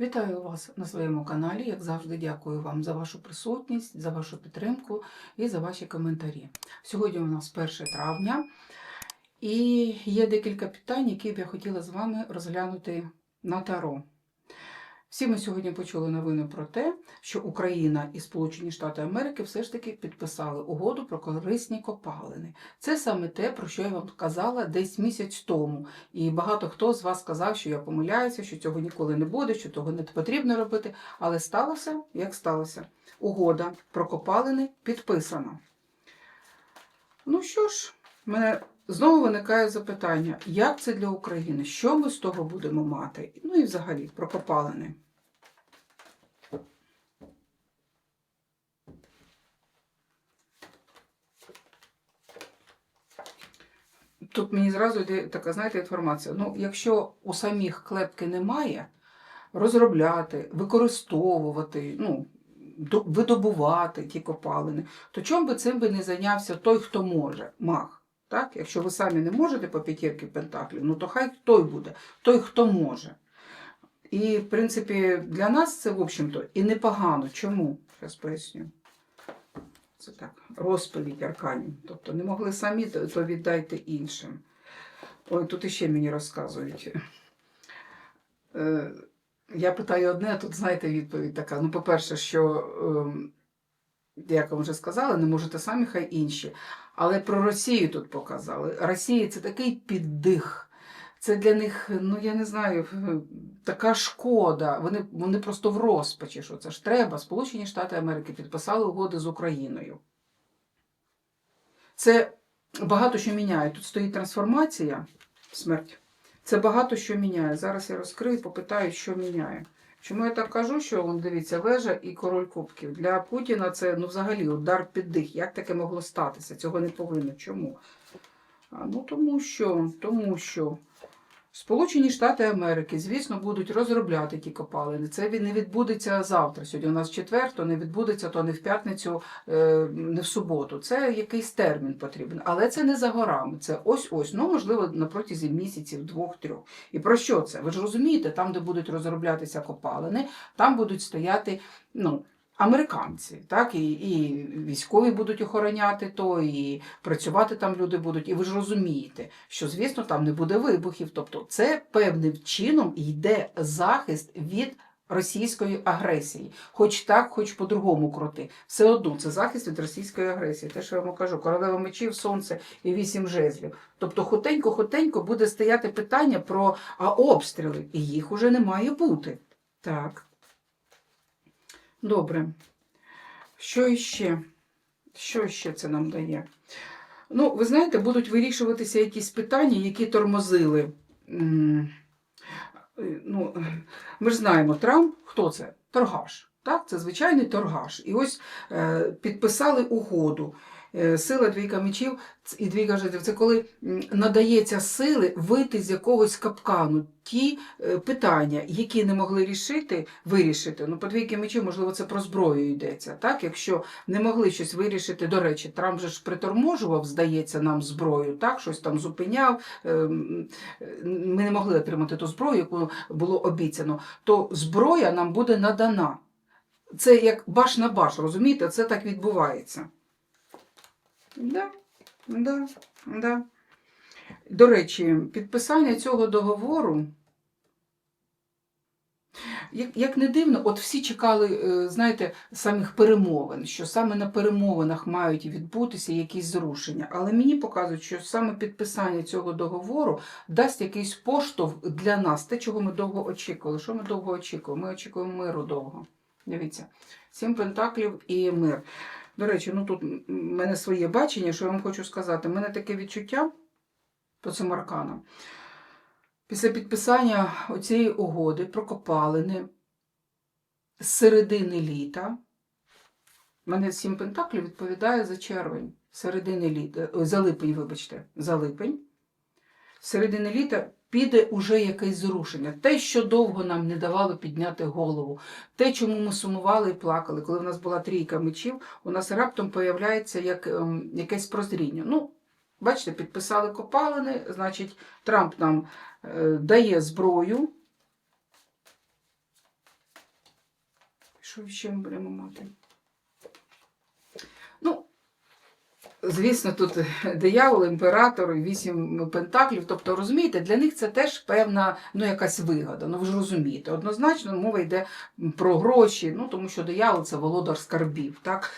Вітаю вас на своєму каналі. Як завжди, дякую вам за вашу присутність, за вашу підтримку і за ваші коментарі. Сьогодні у нас 1 травня, і є декілька питань, які б я хотіла з вами розглянути на таро. Всі ми сьогодні почули новини про те, що Україна і Сполучені Штати Америки все ж таки підписали угоду про корисні копалини. Це саме те, про що я вам казала десь місяць тому. І багато хто з вас сказав, що я помиляюся, що цього ніколи не буде, що того не потрібно робити. Але сталося, як сталося. Угода про копалини підписана. Ну що ж, мене знову виникає запитання, як це для України? Що ми з того будемо мати? Ну і взагалі про копалини. Тут мені зразу йде така, знаєте, інформація. Ну, якщо у самих клепки немає, розробляти, використовувати, ну, видобувати ті копалини, то чому би цим би не зайнявся той, хто може, маг? Так? Якщо ви самі не можете по п'ятірки пентаклів, ну то хай той буде, той, хто може. І, в принципі, для нас це, в общем-то, і непогано. Чому? Зараз поясню. Це так, розповідь арканів. Тобто не могли самі, то віддайте іншим. Ой, тут іще мені розказують. Е, Я питаю одне, а тут, знаєте, відповідь така. Ну, по-перше, що, ем, як вам вже сказали, не можете самі, хай інші. Але про Росію тут показали. Росія це такий піддих. Це для них, ну я не знаю, така шкода. Вони, вони просто в розпачі, що це ж треба. Сполучені Штати Америки підписали угоди з Україною. Це багато що міняє. Тут стоїть трансформація, смерть. Це багато що міняє. Зараз я розкрию, попитаю, що міняє. Чому я так кажу, що он, дивіться, вежа і король кубків. Для Путіна це ну, взагалі удар під дих. Як таке могло статися? Цього не повинно. Чому? А, ну тому що, тому що Сполучені Штати Америки, звісно, будуть розробляти ті копалини. Це не відбудеться завтра. Сьогодні у нас четвер, то не відбудеться, то не в п'ятницю, е, не в суботу. Це якийсь термін потрібен. Але це не за горами. Це ось-ось, ну можливо, на протязі місяців, двох-трьох. І про що це? Ви ж розумієте, там, де будуть розроблятися копалини, там будуть стояти, ну. Американці, так, і, і військові будуть охороняти то, і працювати там люди будуть. І ви ж розумієте, що, звісно, там не буде вибухів. Тобто, це певним чином йде захист від російської агресії. Хоч так, хоч по-другому крути. Все одно це захист від російської агресії. Те, що я вам кажу, королева мечів, сонце і вісім жезлів. Тобто, хотенько-хотенько буде стояти питання про а, обстріли, і їх уже не має бути. Так. Добре. Що іще? Що ще це нам дає? Ну, ви знаєте, будуть вирішуватися якісь питання, які тормозили. Е, Ну, ми ж знаємо, Трамп, хто це? Торгаш. Так, це звичайний торгаш. І ось е, підписали угоду. Е, Сила двійка мечів і двійка жезлів – це коли надається сили вийти з якогось капкану. Ті е, питання, які не могли рішити, вирішити. Ну, по двійки мечів, можливо, це про зброю йдеться. Так? Якщо не могли щось вирішити, до речі, Трамп же ж приторможував, здається, нам зброю, так? щось там зупиняв. е, Ми не могли отримати ту зброю, яку було обіцяно. То зброя нам буде надана. Це як баш на баш, розумієте? Це так відбувається. Да, да, да. До речі, підписання цього договору, як, як не дивно, от всі чекали, е, знаєте, самих перемовин, що саме на перемовинах мають відбутися якісь зрушення. Але мені показують, що саме підписання цього договору дасть якийсь поштовх для нас, те, чого ми довго очікували. Що ми довго очікуємо? Ми очікуємо миру довго. Дивіться, сім пентаклів і мир. До речі, ну тут в мене своє бачення, що я вам хочу сказати. У мене таке відчуття по цим арканам. Після підписання оцієї угоди про копалини з середини літа, У мене сім пентаклів відповідає за червень, середини літа, ой, за липень, вибачте, за липень. Середини літа піде уже якесь зрушення. Те, що довго нам не давало підняти голову, те, чому ми сумували і плакали. Коли в нас була трійка мечів, у нас раптом появляється як, ем, якесь прозріння. Ну, бачите, підписали копалини, значить, Трамп нам е, дає зброю. Що ще ми будемо мати? Ну, звісно, тут диявол, імператор, вісім пентаклів. Тобто, розумієте, для них це теж певна ну, якась вигода. Ну, ви ж розумієте. Однозначно мова йде про гроші, ну, тому що диявол це володар скарбів. Так?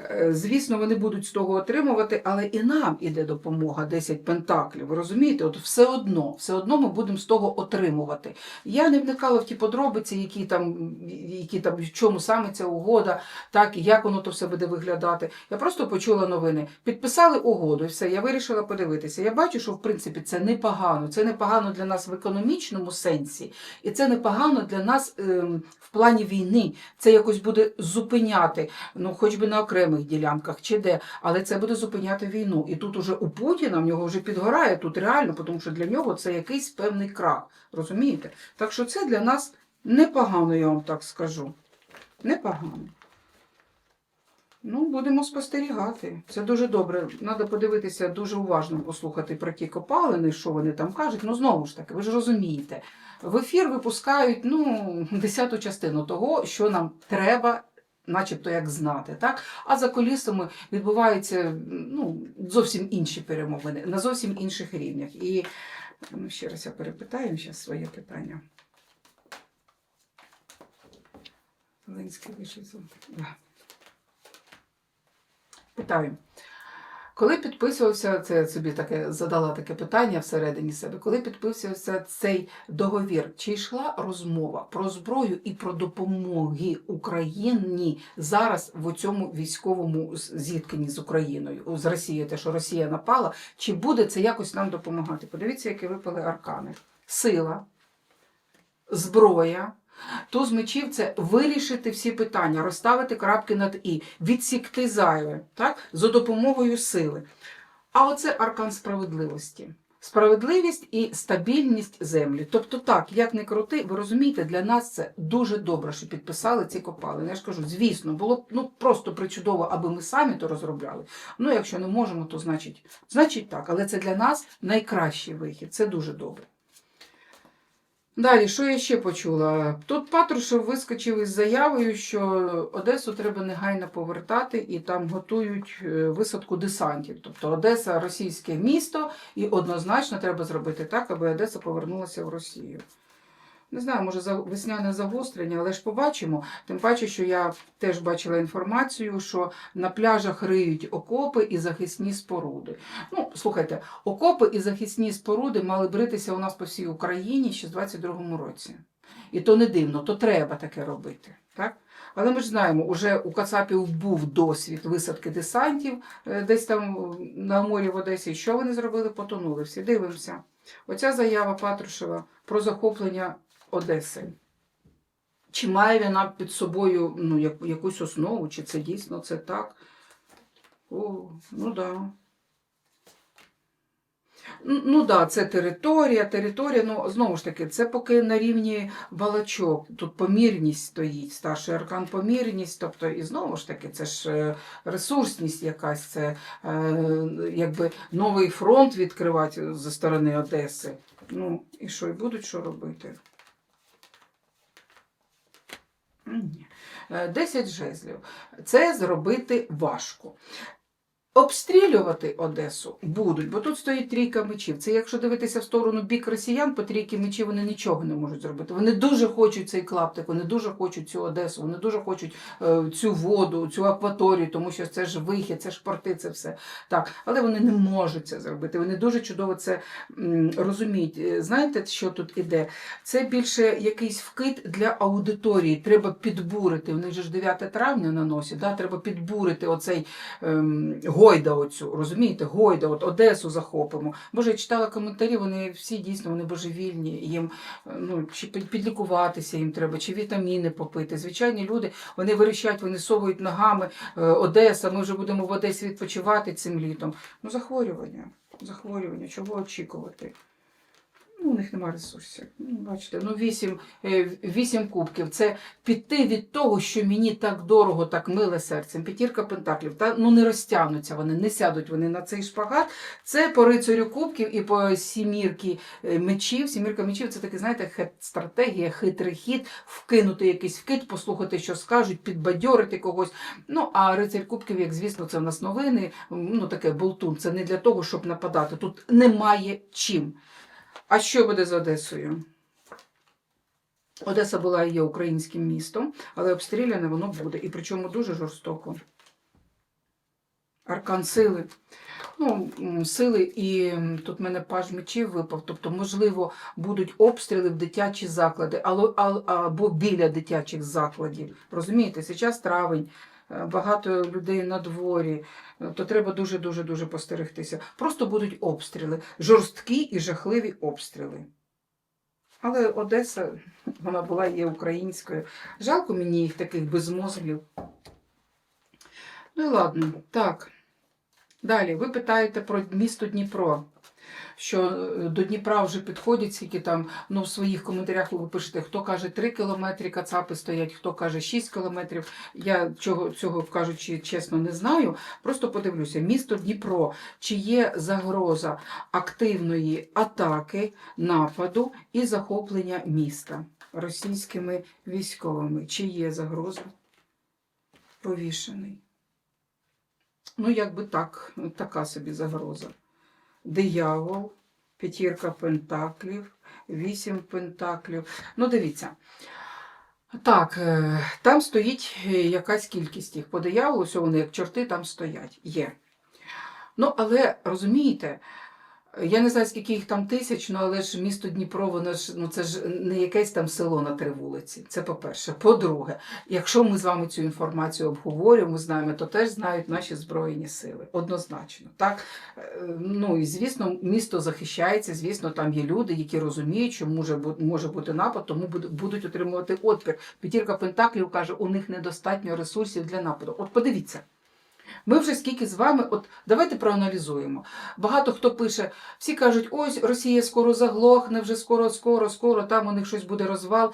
Е, Звісно, вони будуть з того отримувати, але і нам іде допомога 10 пентаклів. Ви розумієте? От все одно, все одно ми будемо з того отримувати. Я не вникала в ті подробиці, які там, які там в чому саме ця угода, так і як воно то все буде виглядати. Я просто почула новини. Підписали угоду, і все. Я вирішила подивитися. Я бачу, що в принципі це непогано. Це непогано для нас в економічному сенсі, і це непогано для нас ем, в плані війни. Це якось буде зупиняти, ну хоч би на окремих ділянках чи де, але це буде зупиняти війну. І тут уже у Путіна в нього вже підгорає тут реально, тому що для нього це якийсь певний крах. Розумієте? Так що це для нас непогано, я вам так скажу. Непогано. Ну, будемо спостерігати. Це дуже добре. Треба подивитися, дуже уважно послухати про ті копалини, що вони там кажуть. Ну, знову ж таки, ви ж розумієте, в ефір випускають ну, десяту частину того, що нам треба, начебто як знати. Так? А за колісами відбуваються ну, зовсім інші перемовини, на зовсім інших рівнях. І ну, ще раз я перепитаю зараз своє питання. Зеленський вийшов. Питаю. Коли підписувався, це я собі таке задала таке питання всередині себе, коли підписувався цей договір, чи йшла розмова про зброю і про допомоги Україні зараз в цьому військовому зіткненні з Україною, з Росією, те, що Росія напала, чи буде це якось нам допомагати? Подивіться, які випали аркани: сила, зброя. Туз мечів це вирішити всі питання, розставити крапки над і, відсікти зайве, так? за допомогою сили. А оце аркан справедливості. Справедливість і стабільність землі. Тобто, так, як не крути, ви розумієте, для нас це дуже добре, що підписали ці копалини. Я ж кажу, звісно, було б ну, просто причудово, аби ми самі то розробляли. Ну, якщо не можемо, то значить, значить так. Але це для нас найкращий вихід. Це дуже добре. Далі, що я ще почула? Тут Патрушев вискочив із заявою, що Одесу треба негайно повертати і там готують е, висадку десантів. Тобто Одеса російське місто, і однозначно треба зробити так, аби Одеса повернулася в Росію. Не знаю, може весняне загострення, але ж побачимо. Тим паче, що я теж бачила інформацію, що на пляжах риють окопи і захисні споруди. Ну, слухайте, окопи і захисні споруди мали бритися у нас по всій Україні ще з 22-му році. І то не дивно, то треба таке робити. Так? Але ми ж знаємо, уже у Кацапів був досвід висадки десантів е, десь там на морі в Одесі. Що вони зробили? Потонули. Всі дивимося. Оця заява Патрушева про захоплення Одеси. Чи має вона під собою ну, як- якусь основу, чи це дійсно це так? О, ну. Да. Ну, Ну да, це територія, територія. Ну знову ж таки, це поки на рівні балачок. Тут помірність стоїть, старший аркан помірність. Тобто, і знову ж таки, це ж е, ресурсність якась, це е, якби новий фронт відкривати зі сторони Одеси. Ну і що, і будуть що робити? Ні. Е, 10 жезлів. Це зробити важко. Обстрілювати Одесу будуть, бо тут стоїть трійка мечів. Це якщо дивитися в сторону бік росіян, по трійки мечів вони нічого не можуть зробити. Вони дуже хочуть цей клаптик, вони дуже хочуть цю Одесу, вони дуже хочуть е, цю воду, цю акваторію, тому що це ж вихід, це ж порти, це все. Так, але вони не можуть це зробити. Вони дуже чудово це м, розуміють. Е, Знаєте, що тут іде? Це більше якийсь вкид для аудиторії. Треба підбурити. В них же ж 9 травня на носі, да? треба підбурити оцей ем, гойда оцю, розумієте, гойда, от Одесу захопимо. Боже, я читала коментарі, вони всі дійсно вони божевільні, їм ну, чи підлікуватися їм треба, чи вітаміни попити. Звичайні люди, вони вирішать, вони совують ногами, е, Одеса, ми вже будемо в Одесі відпочивати цим літом. Ну, захворювання, захворювання, чого очікувати? Ну, у них немає ресурсів. Ну, бачите, ну 8, 8 кубків. Це піти від того, що мені так дорого, так миле серцем. П'ятірка пентаклів. Та ну не розтягнуться вони, не сядуть вони на цей шпагат. Це по рицарю кубків і по сімірки е, мечів. Сімірка мечів це таке, знаєте, стратегія, хитрий хід, вкинути якийсь вкид, послухати, що скажуть, підбадьорити когось. Ну, а рицарь кубків, як звісно, це в нас новини, ну таке болтун. Це не для того, щоб нападати. Тут немає чим. А що буде з Одесою? Одеса була і є українським містом, але обстріляне воно буде. І причому дуже жорстоко. Аркан сили. Ну, сили, і тут в мене паж мечів випав. Тобто, можливо, будуть обстріли в дитячі заклади, або біля дитячих закладів. Розумієте, зараз травень, багато людей на дворі, е, то треба дуже-дуже дуже постерегтися. Просто будуть обстріли, жорсткі і жахливі обстріли. Але Одеса, вона була є українською. Жалко мені їх таких безмозглів. Ну і ладно, так. Далі, ви питаєте про місто Дніпро. Що е, до Дніпра вже підходять, скільки там, ну в своїх коментарях ви пишете, хто каже 3 кілометри кацапи стоять, хто каже 6 кілометрів. Я цього, цього кажучи, чесно, не знаю. Просто подивлюся, місто Дніпро, чи є загроза активної атаки, нападу і захоплення міста російськими військовими. Чи є загроза? Повішений. Ну, якби так, така собі загроза. Диявол, п'ятірка пентаклів, вісім пентаклів. Ну, дивіться. Так, е, там стоїть е, якась кількість їх. По дияволу, все вони як чорти там стоять. Є. Ну, але розумієте, я не знаю, скільки їх там тисяч, ну але ж місто Дніпро, воно ж ну це ж не якесь там село на три вулиці. Це по-перше. По-друге, якщо ми з вами цю інформацію обговорюємо, знаємо, то теж знають наші збройні сили. Однозначно. Так? Е, Ну і звісно, місто захищається. Звісно, там є люди, які розуміють, що може бу- може бути напад, тому будуть отримувати отпір. П'ятірка Пентаклів каже, у них недостатньо ресурсів для нападу. От подивіться. Ми вже скільки з вами, от давайте проаналізуємо. Багато хто пише, всі кажуть, ось Росія скоро заглохне, вже скоро, скоро, скоро, там у них щось буде розвал.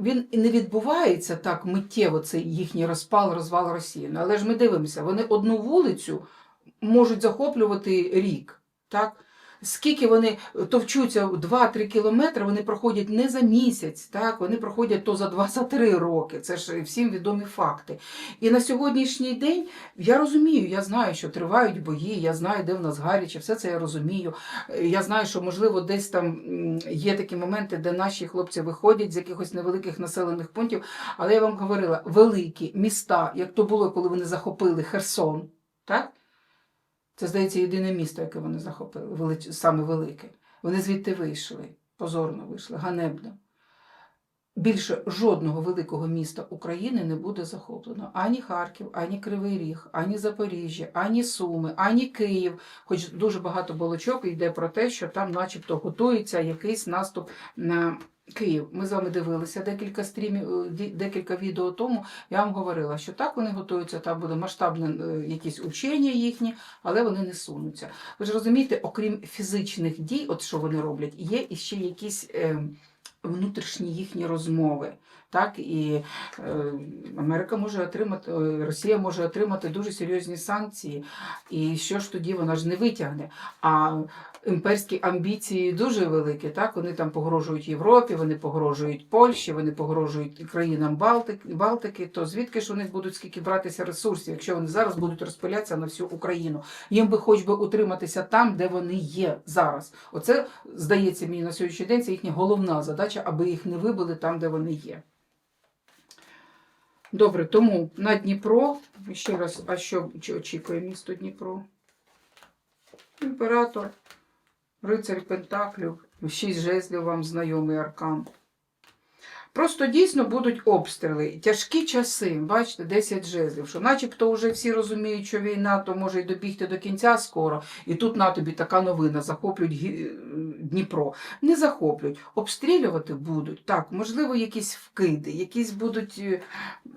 Він не відбувається так миттєво, цей їхній розпал, розвал Росії. Ну, Але ж ми дивимося, вони одну вулицю можуть захоплювати рік. Так? Скільки вони товчуться 2-3 кілометри, вони проходять не за місяць, так? вони проходять то за 2-3 роки. Це ж всім відомі факти. І на сьогоднішній день я розумію, я знаю, що тривають бої, я знаю, де в нас гаряче, все це я розумію. Я знаю, що можливо десь там є такі моменти, де наші хлопці виходять з якихось невеликих населених пунктів. Але я вам говорила, великі міста, як то було, коли вони захопили Херсон, так? Це, здається, єдине місто, яке вони захопили, велич... саме велике. Вони звідти вийшли, позорно вийшли, ганебно. Більше жодного великого міста України не буде захоплено. Ані Харків, ані Кривий Ріг, ані Запоріжжя, ані Суми, ані Київ. Хоч дуже багато балачок йде про те, що там начебто готується якийсь наступ на Київ. Ми з вами дивилися декілька стрімів, е, декілька відео тому. Я вам говорила, що так вони готуються, там буде масштабне е, якісь учення їхні, але вони не сунуться. Ви ж розумієте, окрім фізичних дій, от що вони роблять, є іще якісь. Е, внутрішні їхні розмови. Так, і е, Америка може отримати, е, Росія може отримати дуже серйозні санкції. І що ж тоді вона ж не витягне? А імперські амбіції дуже великі. Так, вони там погрожують Європі, вони погрожують Польщі, вони погрожують країнам Балтики, Балтики. То звідки ж у них будуть скільки братися ресурсів, якщо вони зараз будуть розпилятися на всю Україну? Їм би хоч би утриматися там, де вони є зараз. Оце здається мені на сьогоднішній день. Це їхня головна задача, аби їх не вибили там, де вони є. Добре, тому на Дніпро, ще раз, а що очікує місто Дніпро? Імператор, рицарь Пентаклів, шість жезлів вам знайомий аркан. Просто дійсно будуть обстріли, тяжкі часи, бачите, 10 жезлів, що начебто вже всі розуміють, що війна то може й добігти до кінця скоро, і тут на тобі така новина, захоплюють Дніпро. Не захоплюють, обстрілювати будуть. Так, можливо, якісь вкиди, якісь будуть. е,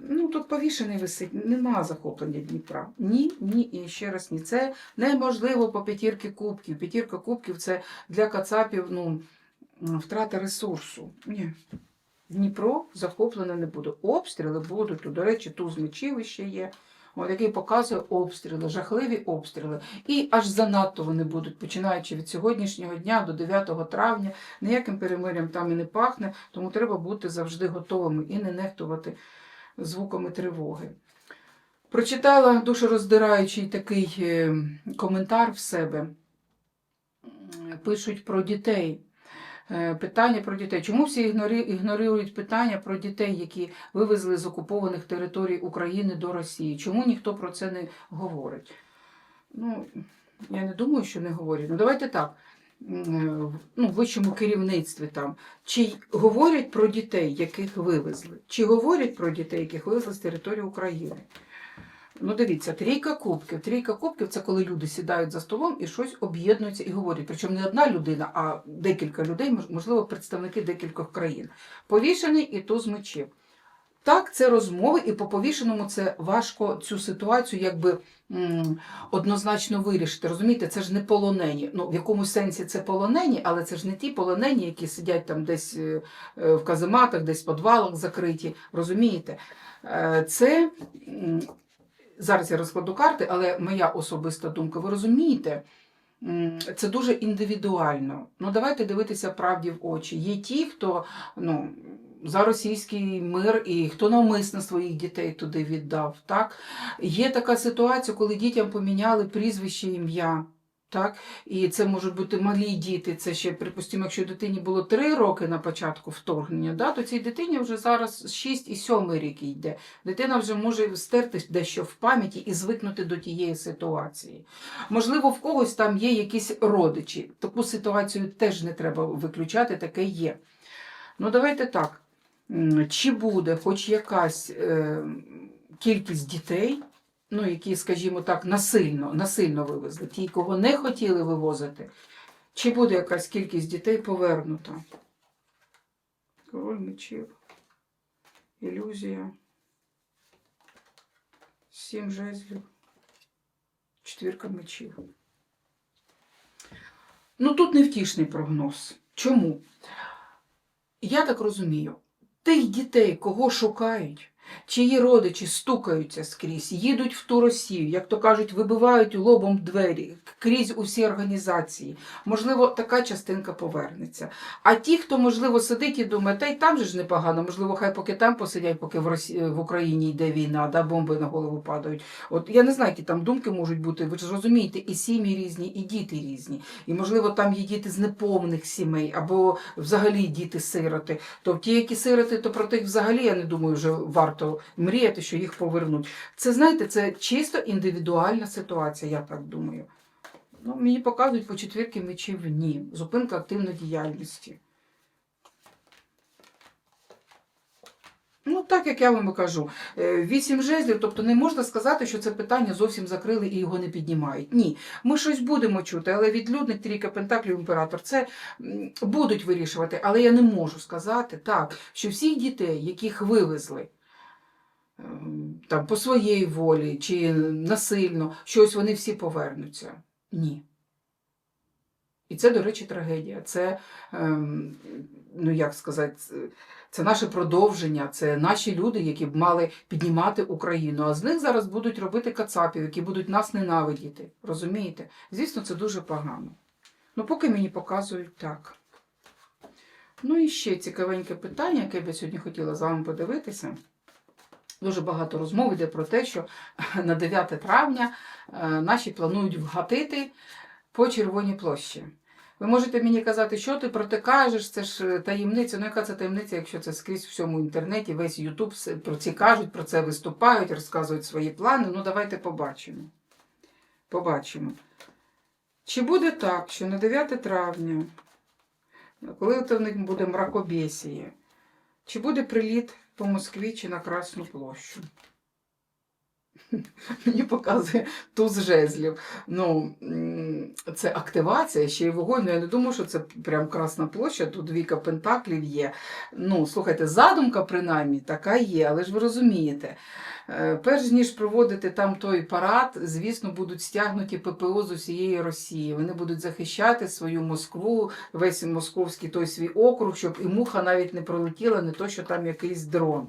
Ну, тут повішений висить, нема захоплення Дніпра. Ні, ні, і ще раз ні. Це неможливо по п'ятірки кубків. П'ятірка кубків це для кацапів, ну. втрата ресурсу. Ні. Дніпро захоплене не буде. Обстріли будуть. Тут, До речі, туз мечів ще є. От, який показує обстріли, жахливі обстріли. І аж занадто вони будуть, починаючи від сьогоднішнього дня до 9 травня. Ніяким перемирям там і не пахне, тому треба бути завжди готовими і не нехтувати звуками тривоги. Прочитала душероздираючий такий е, коментар в себе. Пишуть про дітей. Е, Питання про дітей. Чому всі ігнорують питання про дітей, які вивезли з окупованих територій України до Росії? Чому ніхто про це не говорить? Ну, я не думаю, що не говорять. Ну, давайте так. Е, Ну, в вищому керівництві там. Чи говорять про дітей, яких вивезли? Чи говорять про дітей, яких вивезли з території України? Ну, дивіться, трійка кубків. Трійка кубків це коли люди сідають за столом і щось об'єднуються і говорять. Причому не одна людина, а декілька людей, можливо, представники декількох країн. Повішений і туз мечів. Так, це розмови, і по повішеному це важко цю ситуацію якби м, однозначно вирішити. Розумієте, це ж не полонені. Ну, в якомусь сенсі це полонені, але це ж не ті полонені, які сидять там десь е, е, в казематах, десь в підвалах закриті. Розумієте? Е, Це зараз я розкладу карти, але моя особиста думка, ви розумієте, це дуже індивідуально. Ну, давайте дивитися правді в очі. Є ті, хто ну, за російський мир і хто навмисно своїх дітей туди віддав. Так? Є така ситуація, коли дітям поміняли прізвище ім'я. Так? І це можуть бути малі діти. Це ще, припустимо, якщо дитині було 3 роки на початку вторгнення, да, то цій дитині вже зараз 6 і 7 рік йде. Дитина вже може стерти дещо в пам'яті і звикнути до тієї ситуації. Можливо, в когось там є якісь родичі. Таку ситуацію теж не треба виключати, таке є. Ну, давайте так. Чи буде хоч якась е, кількість дітей, ну, які, скажімо так, насильно, насильно вивезли, ті, кого не хотіли вивозити, чи буде якась кількість дітей повернута? Король мечів, ілюзія, сім жезлів, четвірка мечів. Ну, тут невтішний прогноз. Чому? Я так розумію, тих дітей, кого шукають, чиї родичі стукаються скрізь, їдуть в ту Росію, як то кажуть, вибивають лобом двері крізь усі організації. Можливо, така частинка повернеться. А ті, хто, можливо, сидить і думає, та й там же ж непогано, можливо, хай поки там посидять, поки в, Росі... в Україні йде війна, да, бомби на голову падають. От я не знаю, які там думки можуть бути. Ви ж розумієте, і сім'ї різні, і діти різні. І, можливо, там є діти з неповних сімей, або взагалі діти-сироти. То ті, які сироти, то про тих взагалі я не думаю, вже варто мріяти, що їх повернуть. Це знаєте, це чисто індивідуальна ситуація, я так думаю. Ну, мені показують по четвірки мечів ні. Зупинка активної діяльності. Ну, так як я вам кажу, Е, вісім жезлів, тобто не можна сказати, що це питання зовсім закрили і його не піднімають. Ні, ми щось будемо чути, але відлюдник, трійка пентаклів, імператор, це будуть вирішувати. Але я не можу сказати так, що всіх дітей, яких вивезли там, по своїй волі чи насильно, що ось вони всі повернуться. Ні. І це, до речі, трагедія. Це, ем, ну як сказати, це- наше продовження, це наші люди, які б мали піднімати Україну. А з них зараз будуть робити кацапів, які будуть нас ненавидіти. Розумієте? Звісно, це дуже погано. Ну, поки мені показують так. Ну і ще цікавеньке питання, яке б сьогодні хотіла з вами подивитися. Дуже багато розмов йде про те, що на 9 травня е, наші планують вгатити по Червоній площі. Ви можете мені казати, що ти про те кажеш, це ж е, таємниця. Ну, яка це таємниця, якщо це скрізь в всьому інтернеті, весь Ютуб про це кажуть, про це виступають, розказують свої плани. Ну, давайте побачимо. Побачимо. Чи буде так, що на 9 травня, коли в них буде мракобесіє, чи буде приліт по Москві чи на Красну площу? Мені показує туз жезлів. Ну, це активація, ще й вогонь. Ну, я не думаю, що це прям Красна площа, тут віка пентаклів є. Ну, слухайте, задумка принаймні така є, але ж ви розумієте. Е, Перш ніж проводити там той парад, звісно, будуть стягнуті ППО з усієї Росії. Вони будуть захищати свою Москву, весь московський той свій округ, щоб і муха навіть не пролетіла, не то, що там якийсь дрон.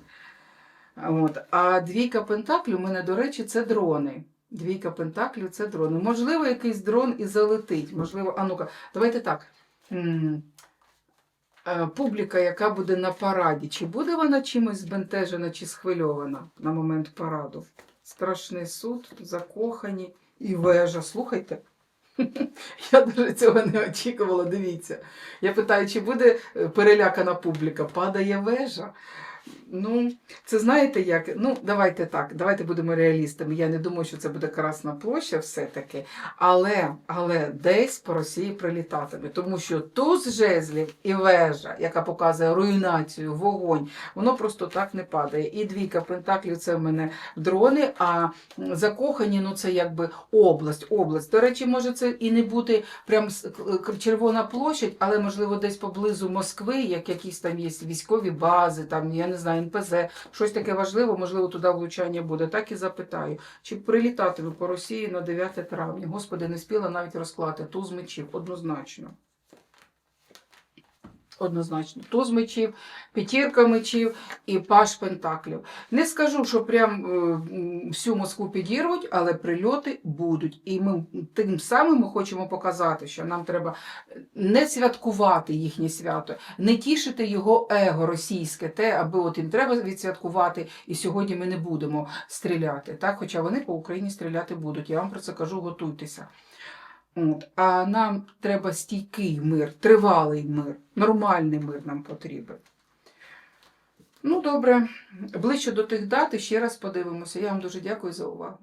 От. А двійка пентаклів у мене, до речі, це дрони. Двійка пентаклів це дрони. Можливо, якийсь дрон і залетить. Можливо, а ну-ка, давайте так. Е, Публіка, яка буде на параді, чи буде вона чимось збентежена чи схвильована на момент параду? Страшний суд, закохані і вежа. Слухайте. Я дуже цього не очікувала. Дивіться. Я питаю, чи буде е, перелякана публіка? Падає вежа. Ну, це знаєте як? Ну, давайте так, давайте будемо реалістами. Я не думаю, що це буде Красна площа все-таки. Але, але десь по Росії прилітатиме. Тому що туз жезлів і вежа, яка показує руйнацію, вогонь, воно просто так не падає. І двійка пентаклів це в мене дрони, а закохані, ну це якби область. область. До речі, може це і не бути прям червона площадь, але можливо десь поблизу Москви, як якісь там є військові бази, там я не знаю, НПЗ, щось таке важливе, можливо, туди влучання буде. Так і запитаю, чи прилітатиме по Росії на 9 травня. Господи, не спіла навіть розклати туз мечів, однозначно. Однозначно, туз мечів, п'ятірка мечів і паш пентаклів. Не скажу, що прям е, всю Москву підірвуть, але прильоти будуть. І ми тим самим ми хочемо показати, що нам треба не святкувати їхнє свято, не тішити його его російське, те, аби от їм треба відсвяткувати, і сьогодні ми не будемо стріляти. Так? Хоча вони по Україні стріляти будуть. Я вам про це кажу, готуйтеся. От. А нам треба стійкий мир, тривалий мир, нормальний мир нам потрібен. Ну, добре, ближче до тих дат і ще раз подивимося. Я вам дуже дякую за увагу.